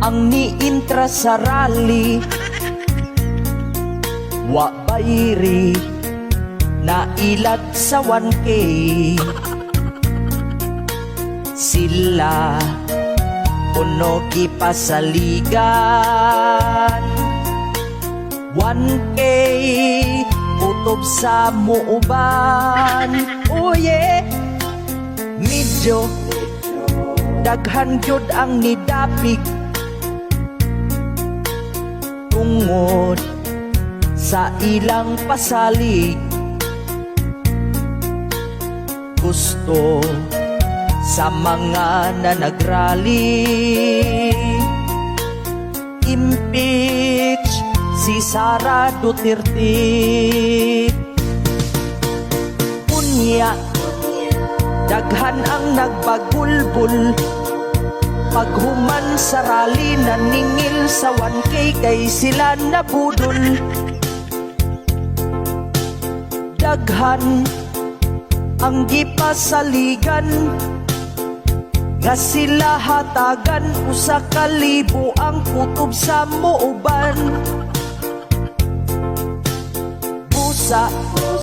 ang niintra sa rally. Wa bayri na ilat sa 1K Sila puno gipasaligan 1K utob sa muuban. Oh yeah Medyo daghan gyud ang nidapig. Tungod sa ilang pasalig. Gusto sa mga na nagrally impeach si Sara Duterte. Unya Daghan ang nagbagulbul Paghuman sa rally naningil sa 1K kay sila nabudol. Daghan ang gipasaligan nga sila hatagan usa ka libo ang kutob sa muuban Busa